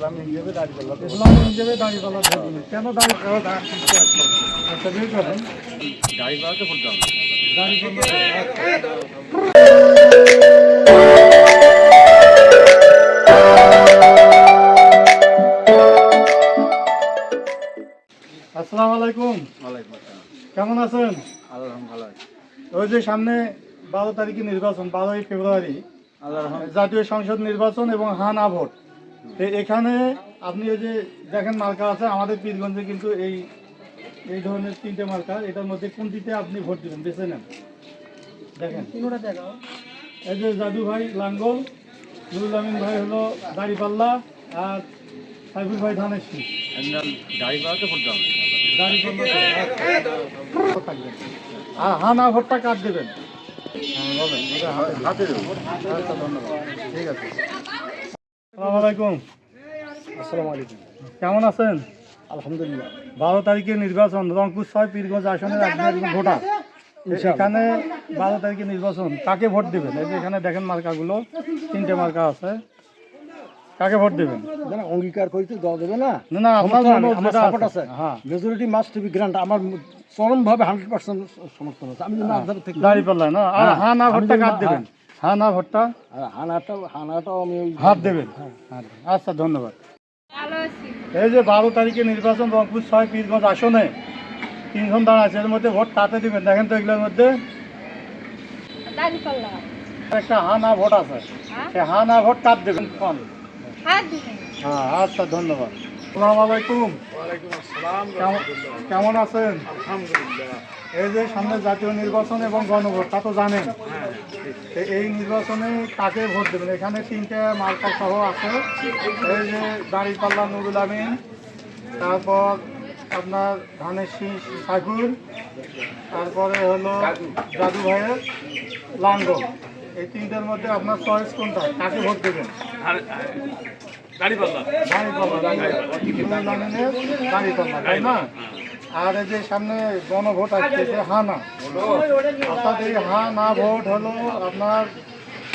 হিসেবে হিসেবে কেন আচ্ছা বের করেন ভোট দাও আসসালামু আলাইকুম। ওয়ালাইকুম আসসালাম। কেমন আছেন? আল্লাহ রহম ভালো আছে ওই যে সামনে বারো তারিখে নির্বাচন বারোই ফেব্রুয়ারি। আল্লাহ জাতীয় সংসদ নির্বাচন এবং হানা ভোট এখানে আপনি ওই যে দেখেন মার্কা আছে আমাদের পীরগঞ্জে কিন্তু এই এই ধরনের তিনটে মার্কা এটার মধ্যে কোনটিতে আপনি ভোট দিবেন বেছে নেন। দেখেন। এই যে জাদু ভাই লাঙ্গল নুরুল আমিন ভাই হলো দাড়িপাল্লা আর সাইফুল ভাই ধানের ভোট দাও দাড়িপাল্লা থাকবেন ভোটটা কাট দেবেন? হ্যাঁ বলেন ওটা হাতে দিন। হাতে দেবো। আচ্ছা ধন্যবাদ। ঠিক আছে। আসসালামু আলাইকুম। আসসালামু আলাইকুম কেমন আছেন? আলহামদুলিল্লাহ। বারো তারিখে নির্বাচন রংপুর ছয় পীরগঞ্জ আসনের আপনি একজন ভোটার। এখানে বারো তারিখে নির্বাচন কাকে ভোট দেবেন? এই যে এখানে দেখেন মার্কাগুলো তিনটে মার্কা আছে। কাকে ভোট দেবেন? না অঙ্গীকার করিতে দেওয়া দেবে না। না না আপনার আমার যেটা সাপোর্ট আছে। হ্যাঁ। মেজরিটি মাস্ট বি গ্রান্ট আমার চরমভাবে হান্ড্রেড পার্সেন্ট সমর্থন আছে। আমি থেকে দাঁড়িয়ে পাল্লায় না? আর হ্যাঁ, হ্যাঁ না ভোটটা কাট দেবেন? হ্যাঁ না ভোটটা। আর হানাটাও হানাটাও আমি হাত দেবেন? আচ্ছা ধন্যবাদ। এই যে বারো তারিখে নির্বাচন রংপুর ছয় পীরগঞ্জ আসনে। তিনজন দাঁড়া আছে এর মধ্যে ভোট কাতে দিবেন? দেখেন তো এগুলোর মধ্যে। একটা হা না ভোট আছে। হ্যাঁ? সে হা না ভোট কাট দেবেন? কোন? হ্যাঁ আচ্ছা ধন্যবাদ। আসসালামু আলাইকুম। কেমন- কেমন আছেন? এই যে সামনে জাতীয় নির্বাচন এবং গণভোট তা তো জানেন। তো এই নির্বাচনে কাকে ভোট দেবেন? এখানে তিনটে মার্কা সহ আছে। এই যে দাঁড়িপাল্লা নুরুল আমিন তারপর আপনার ধানের শীষ সাইফুল তারপরে হলো জাদু ভাইয়ের লাঙ্গল। এই তিনটার মধ্যে আপনার চয়েস কোনটা? কাকে ভোট দেবেন? দাঁড়িপাল্লা। নুরুল আমিনের দাঁড়িপাল্লা তাই না? আর এই যে সামনে গণভোট আসছে হা না। অর্থাৎ এই হা না ভোট হলো আপনার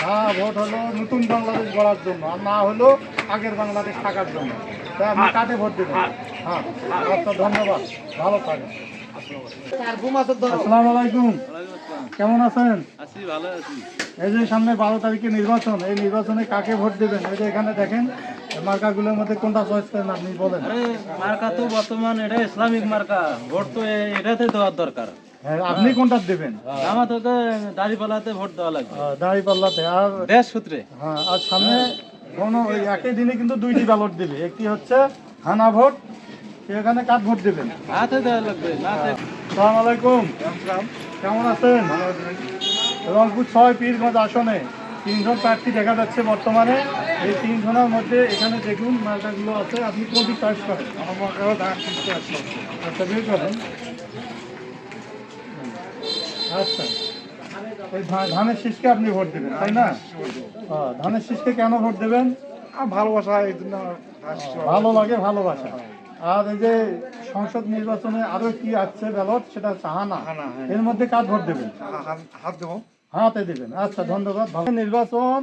হ্যাঁ ভোট হলো নতুন বাংলাদেশ গড়ার জন্য আর না হলো আগের বাংলাদেশ থাকার জন্য। তাই আপনি কাটে ভোট দেবেন? হ্যাঁ আচ্ছা ধন্যবাদ। ভালো থাকেন। আসসালামু আলাইকুম। কেমন আছেন? আছি ভালো আছি। এই যে সামনে বারো তারিখে নির্বাচন এই নির্বাচনে কাকে ভোট দেবেন? এই যে এখানে দেখেন মার্কাগুলোর মধ্যে কোনটা চয়েস করেন আপনি বলেন। আরে মার্কা তো বর্তমান এটা ইসলামিক মার্কা। ভোট তো এটাতে দেওয়ার দরকার। হ্যাঁ, আপনি কোনটা দেবেন? আমার তোকে দাড়িপাল্লাতে ভোট দেওয়া লাগবে। দাঁড়ি পাল্লাতে আর দেশ সূত্রে। হ্যাঁ আর সামনে কোনো ওই একই দিনে কিন্তু দুইটি ব্যালট দেবে। একটি হচ্ছে হানা ভোট এখানে কাঠ ভোট দেবেন? হাতে দেওয়া লাগবে না সালাম আলাইকুম। কেমন আছেন? রংপুর ছয় পীরগঞ্জ আসনে। তিনজন প্রার্থী দেখা যাচ্ছে বর্তমানে। এই তিনজনের মধ্যে এখানে দেখুন মার্কাগুলো আছে। আপনি কোনটি চয়েস করেন? আমার কিনতে আসছে আচ্ছা বের করেন। আচ্ছা। এই ধানের শীষকে আপনি ভোট দেবেন তাই না? ধানের শীষকে কেন ভোট দেবেন? ভালোবাসা এই জন্য ভালো লাগে ভালোবাসা। আর এই যে সংসদ নির্বাচনে আরও কি আসছে ব্যালট সেটা হচ্ছে হানা হানা, হ্যাঁ। এর মধ্যে কাজ ভোট দেবেন? হাত দেবো। হাতে দেবেন। আচ্ছা ধন্যবাদ। নির্বাচন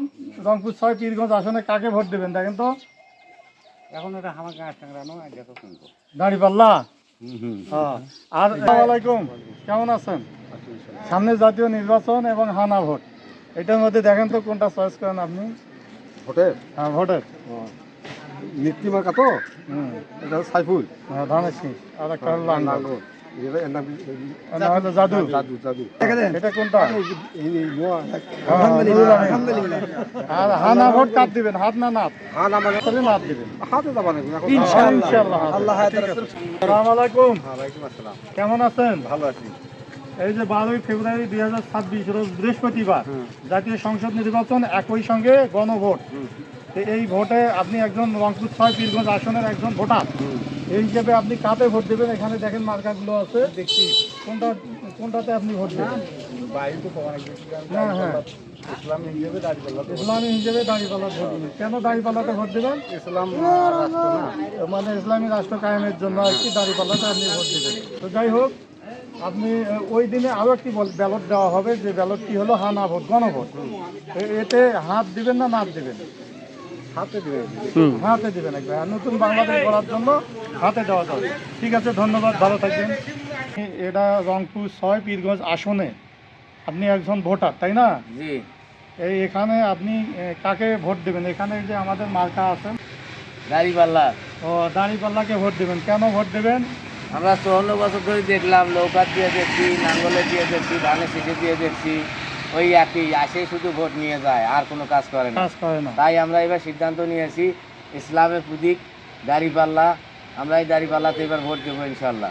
রংপুর ছয় পীরগঞ্জ আসনে কাকে ভোট দেবেন দেখেন তো? এখন এটা তো শুনব। দাঁড়িপাল্লা? হ্যাঁ। আর আলাইকুম কেমন আছেন? সামনে জাতীয় নির্বাচন এবং হানা ভোট। এটার মধ্যে দেখেন তো কোনটা চয়েস করেন আপনি? ভোটের হ্যাঁ ভোটের নীতি মার্কা তো? হুম। এটা সাইফুল। হ্যাঁ, ধানের শীষ। আর একটা হলো লাঙ্গল লাঙ্গল এটা এর নাম আর না হলো জাদু। জাদু জাদু এটা কোনটা? এই এই নোয়া। আর হানা ভোট কাট দিবেন। হাত না নাত। হান আমার তাহলে নাত দিবেন। হাতে যাবা নাকি ইনশাআল্লাহ। আল্লাহ আসসালামু আলাইকুম। ওয়ালাইকুম আসসালাম। কেমন আছেন? ভালো আছি। এই যে বারোই ফেব্রুয়ারি দুই হাজার ছাব্বিশ রোজ বৃহস্পতিবার জাতীয় সংসদ নির্বাচন একই সঙ্গে গণভোট। এই ভোটে আপনি একজন রংপুর ছয় পীরগঞ্জ আসনের একজন ভোটার। এই হিসেবে আপনি কাতে ভোট দেবেন এখানে দেখেন মার্কাগুলো আছে। দেখছি। কোনটা কোনটাতে আপনি ভোট দেবেন? হ্যাঁ হ্যাঁ। ইসলামী হিসেবে দাঁড়িয়ে ইসলামী হিসেবে দাঁড়িপাল্লা ভোট দেবেন কেন ভোট দেবেন? ইসলাম মানে ইসলামী রাষ্ট্র কায়েমের জন্য আর কি দাঁড়িপাল্লাতে আপনি ভোট দেবেন। তো যাই হোক আপনি ওই দিনে আরও একটি ব্যালট দেওয়া হবে যে ব্যালটটি হলো হানা ভোট গণভোট। এতে হাত দিবেন না নাত দিবেন? হাতে দিবেন। হুম। হাতে দেবেন একবার। নতুন বাংলাদেশ গড়ার জন্য হাতে দেওয়া যাবে। ঠিক আছে ধন্যবাদ ভালো থাকবেন। এটা রংপুর ছয় পীরগঞ্জ আসনে। আপনি একজন ভোটার তাই না? জি। এই এখানে আপনি কাকে ভোট দেবেন? এখানে যে আমাদের মার্কা আছেন। দাড়িপাল্লা। ও দাঁড়িপাল্লাকে ভোট দেবেন। কেন ভোট দেবেন? আমরা চুয়ান্ন বছর ধরে দেখলাম নৌকা দিয়ে দেখছি নাঙ্গলে দিয়ে দেখছি ধানের শীষে দিয়ে দেখছি। ওই একই আসে শুধু ভোট নিয়ে যায় আর কোনো কাজ করে না। কাজ করে না। তাই আমরা এবার সিদ্ধান্ত নিয়েছি ইসলামের প্রতীক দাড়িপাল্লা আমরা এই দাড়িপাল্লাতে এবার ভোট দেবো ইনশাল্লাহ।